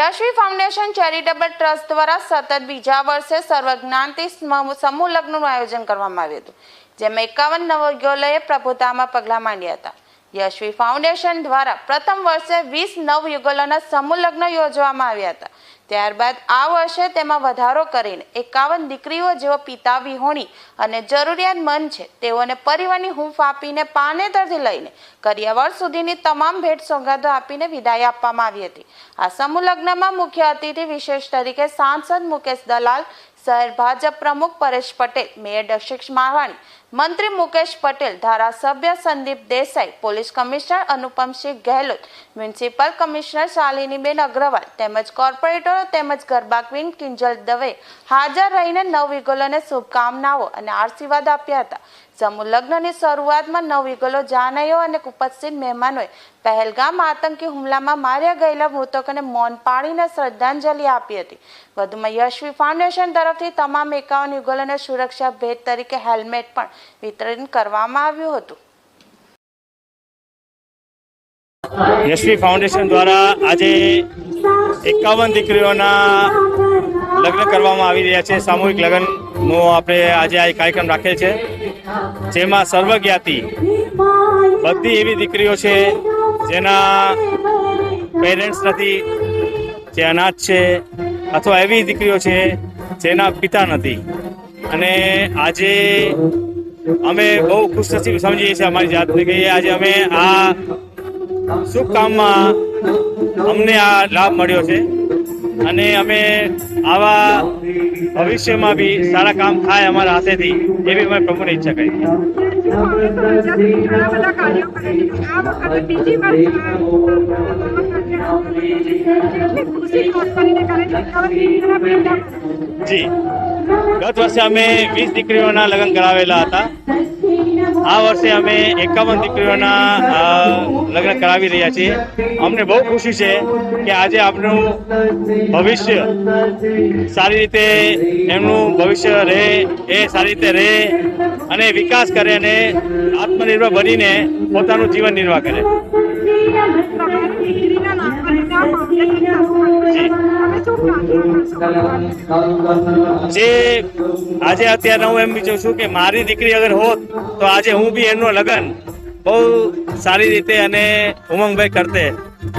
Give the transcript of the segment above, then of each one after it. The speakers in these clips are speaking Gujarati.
યશવી ફાઉન્ડેશન ચેરિટેબલ ટ્રસ્ટ દ્વારા સતત બીજા વર્ષે સર્વજ્ઞાનથી સ્મ- સમૂહ લગ્નનું આયોજન કરવામાં આવ્યું હતું, જેમાં એકાવન નવયુગલોએ પ્રભુતામાં પગલાં માંડ્યા હતા. યશવી ફાઉન્ડેશન દ્વારા પ્રથમ વર્ષે વીસ નવયુગલોના સમૂહ લગ્ન યોજવામાં આવ્યા હતા. ત્યારબાદ આ વર્ષે તેમાં વધારો કરીને એકાવન દીકરીઓ જેઓ પિતા વિહોણી અને જરૂરિયાતમંદ છે, તેઓને પરિવારની હૂંફ આપીને પાનેતરથી લઈને કરિયાવર સુધીની તમામ ભેટ સોગાદો આપીને વિદાય આપવામાં આવી હતી. આ સમૂહ લગ્નમાં મુખ્ય અતિથિ વિશેષ તરીકે સાંસદ મુકેશ દલાલ શહેર ભાજપ પ્રમુખ પરેશ પટેલ, મેયર દક્ષિક્ષ માવાણી મંત્રી મુકેશ પટેલ, ધારાસભ્ય Sandeep Desai, police commissioner Anupam Singh Gahlot, municipal commissioner શાલિનીબેન Agrawal તેમજ કોર્પોરેટરો તેમજ ગરબા ક્વીન કિંજલ દવે હાજર રહીને નવ વિગોલોને શુભકામનાઓ અને આશીર્વાદ આપ્યા હતા. સમૂહ લગ્નની શરૂઆતમાં નવવિગોલો જાનૈયો અને ઉપસ્થિત મહેમાનોએ પહેલગામ આતંકી હુમલામાં માર્યા ગયેલા મૃતકોને મૌન પાડીને શ્રદ્ધાંજલિ આપી હતી. વધુમાં યશવી ફાઉન્ડેશન તરફથી તમામ એકાવન યુગલોને સુરક્ષા ભેટ તરીકે હેલ્મેટ પણ વિતરણ કરવામાં આવ્યું હતું. યશવી ફાઉન્ડેશન દ્વારા આજે એકાવન દીકરીઓના લગ્ન કરવામાં આવી રહ્યા છે. સામૂહિક લગ્નનો આપણે આજે આ કાર્યક્રમ રાખેલ છે. જેમાં સર્વજ્ઞાતિ, બધી એવી દીકરીઓ છે જેના પેરેન્ટ્સ નથી, જે અનાથ છે અથવા એવી દીકરીઓ છે જેના પિતા નથી. અને આજે અમે બહુ ખુશનસીબ સમજીએ છીએ અમારી જાતને કે આજે અમે આ શુભ કામમાં અમને આ લાભ મળ્યો છે. અને અમે આવા ભવિષ્યમાં બી સારા કામ થાય અમારા હાથેથી, એવી અમે પ્રભુને ઈચ્છા કરી. જી. ગત વર્ષે અમે વીસ દીકરીઓના લગ્ન કરાવેલા હતા. આ વર્ષે અમે એકાવન દીકરીઓના લગ્ન કરાવી રહ્યા છીએ. અમને બહુ ખુશી છે કે આજે આપણું ભવિષ્ય સારી રીતે એમનું ભવિષ્ય રહે, એ સારી રીતે રહે અને વિકાસ કરે અને આત્મનિર્ભર બનીને પોતાનું જીવન નિર્વાહ કરે. જે આજે અત્યારે હું એમ બીજું છું કે મારી દીકરી અગર હોત તો આજે હું બી એમનો લગ્ન બહુ સારી રીતે અને ઉમંગભાઈ કરતે.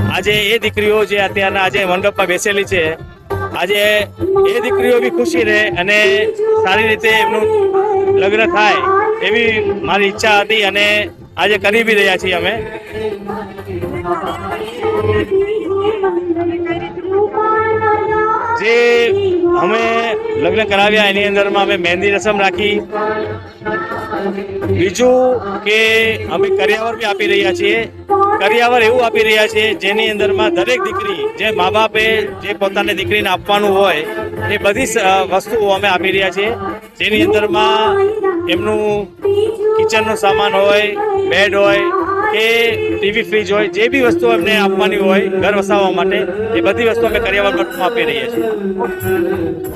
આજે એ દીકરીઓ જે અત્યારના આજે મંડપમાં બેસેલી છે આજે એ દીકરીઓ બી ખુશી રહે અને સારી રીતે એમનું લગ્ન થાય એવી મારી ઈચ્છા હતી અને આજે કરી બી રહ્યા છીએ અમે. જે અમે લગ્ન કરાવ્યા, એની અંદરમાં અમે મહેંદી રસમ રાખી. બીજું કે અમે કરિયાવર બી આપી રહ્યા છીએ. કરિયાવર એવું આપી રહ્યા છીએ જેની અંદરમાં દરેક દીકરી, જે મા બાપે જે પોતાની દીકરીને આપવાનું હોય, એ બધી વસ્તુઓ અમે આપી રહ્યા છીએ. જેની અંદરમાં એમનું કિચનનો સામાન હોય બેડ હોય કે ટીવી ફ્રીજ હોય, જે બી વસ્તુ એમને આપવાની હોય, ઘર વસાવવા માટે, એ બધી વસ્તુ અમે કરિયાવર મઠમાં આપી રહીએ છીએ.